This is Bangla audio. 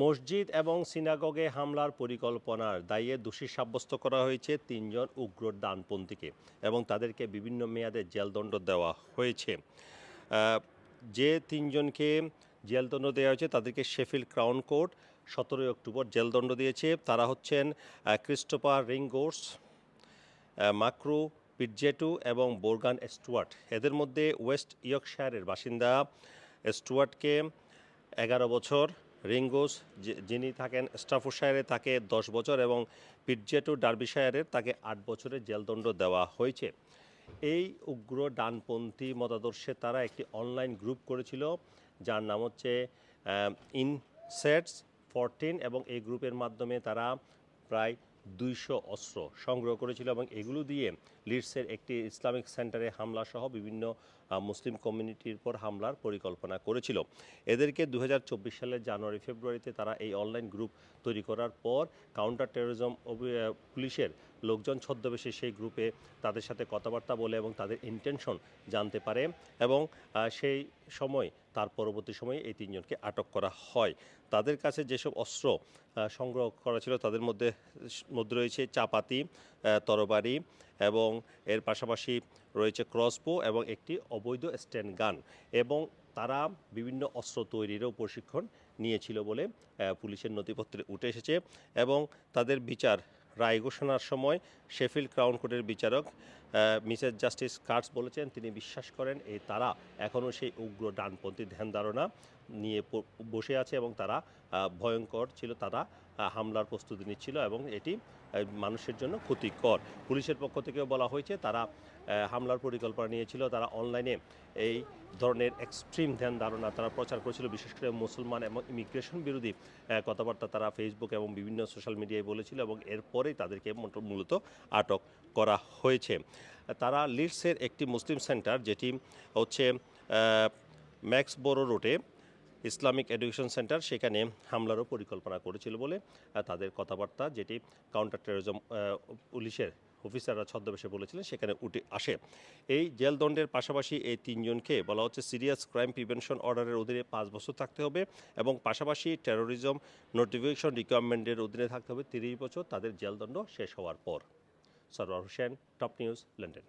মসজিদ এবং সিনাগগে হামলার পরিকল্পনার দায়ে দোষী সাব্যস্ত করা হয়েছে তিনজন উগ্র ডানপন্থীকে এবং তাদেরকে বিভিন্ন মেয়াদে জেলদণ্ড দেওয়া হয়েছে। যে তিনজনকে জেলদণ্ড দেওয়া হয়েছে তাদেরকে শেফিল ক্রাউন কোর্ট সতেরোই অক্টোবর জেলদণ্ড দিয়েছে। তারা হচ্ছেন আহ, ক্রিস্টোফার রিঙ্গোর্স মাক্রু পিটজেটু এবং বোরগান স্টুয়ার্ট। এদের মধ্যে ওয়েস্ট ইয়র্কশায়ারের বাসিন্দা স্টুয়ার্টকে এগারো বছর রিঙ্গোস যিনি থাকেন স্টাফোশায়ারে তাকে দশ বছর এবং পিটজেটু ডার্বিশায়ারের তাকে আট বছরের জেলদণ্ড দেওয়া হয়েছে। এই উগ্র ডানপন্থী মতাদর্শে তারা একটি অনলাইন গ্রুপ করেছিল, যার নাম হচ্ছে ইনসেটস ফরটিন এবং এই গ্রুপের মাধ্যমে তারা প্রায় দুইশো অস্ত্র সংগ্রহ করেছিল এবং এগুলো দিয়ে লিডসের একটি ইসলামিক সেন্টারে হামলা সহ বিভিন্ন মুসলিম কমিউনিটির উপর হামলার পরিকল্পনা করেছিল। এদেরকে দু হাজার চব্বিশ সালের জানুয়ারি, ফেব্রুয়ারিতে তারা এই অনলাইন গ্রুপ তৈরি করার পর কাউন্টার টেরোরিজম পুলিশের লোকজন, ছদ্মবেশে সেই গ্রুপে তাদের সাথে কথাবার্তা বলে এবং তাদের ইন্টেনশন জানতে পারে এবং সেই সময়, তার পরবর্তী সময়ে এই তিনজনকে আটক করা হয়। তাদের কাছে যেসব অস্ত্র সংগ্রহ করা ছিল তাদের মধ্যে মধ্যে রয়েছে চাপাতি তরবারি এবং এর পাশাপাশি রয়েছে ক্রসবো এবং একটি অবৈধ স্ট্যান্ড গান এবং তারা বিভিন্ন অস্ত্র তৈরিরও প্রশিক্ষণ নিয়েছিল বলে পুলিশের নথিপত্রে উঠে এসেছে এবং তাদের বিচার রায় ঘোষণার সময় শেফিল ক্রাউন কোর্টের বিচারক মিসেস জাস্টিস কার্টস বলেছেন, তিনি বিশ্বাস করেন এই তারা এখনও সেই উগ্র ডানপন্থী ধ্যান ধারণা নিয়ে বসে আছে এবং তারা ভয়ঙ্কর ছিল, তারা হামলার প্রস্তুতি নিচ্ছিল এবং এটি মানুষের জন্য ক্ষতিকর। পুলিশের পক্ষ থেকেও বলা হয়েছে তারা হামলার পরিকল্পনা নিয়েছিল তারা অনলাইনে এই ধরনের এক্সট্রিম ধ্যান ধারণা তারা প্রচার করেছিল বিশেষ করে মুসলমান এবং ইমিগ্রেশন বিরোধী কথাবার্তা তারা ফেসবুক এবং বিভিন্ন সোশ্যাল মিডিয়ায় বলেছিল এবং এরপরেই তাদেরকে মূলত আটক করা হয়েছে। তারা লিডসের একটি মুসলিম সেন্টার যেটি হচ্ছে আহ, ম্যাক্স বোরো রোডে ইসলামিক এডুকেশন সেন্টার সেখানে হামলারও পরিকল্পনা করেছিল বলে তাদের কথাবার্তা, যেটি কাউন্টার টেরোরিজম পুলিশের অফিসাররা ছদ্মবেশে বলেছিলেন, সেখানে উঠে আসে। এই জেলদণ্ডের পাশাপাশি এই তিনজনকে বলা হচ্ছে সিরিয়াস ক্রাইম প্রিভেনশন অর্ডারের অধীনে পাঁচ বছর থাকতে হবে এবং পাশাপাশি টেরোরিজম নোটিফিকেশন রিকোয়ারমেন্টের অধীনে থাকতে হবে তিরিশ বছর। তাদের জেলদণ্ড শেষ হওয়ার পর। Sarwar Hossain, top news, London.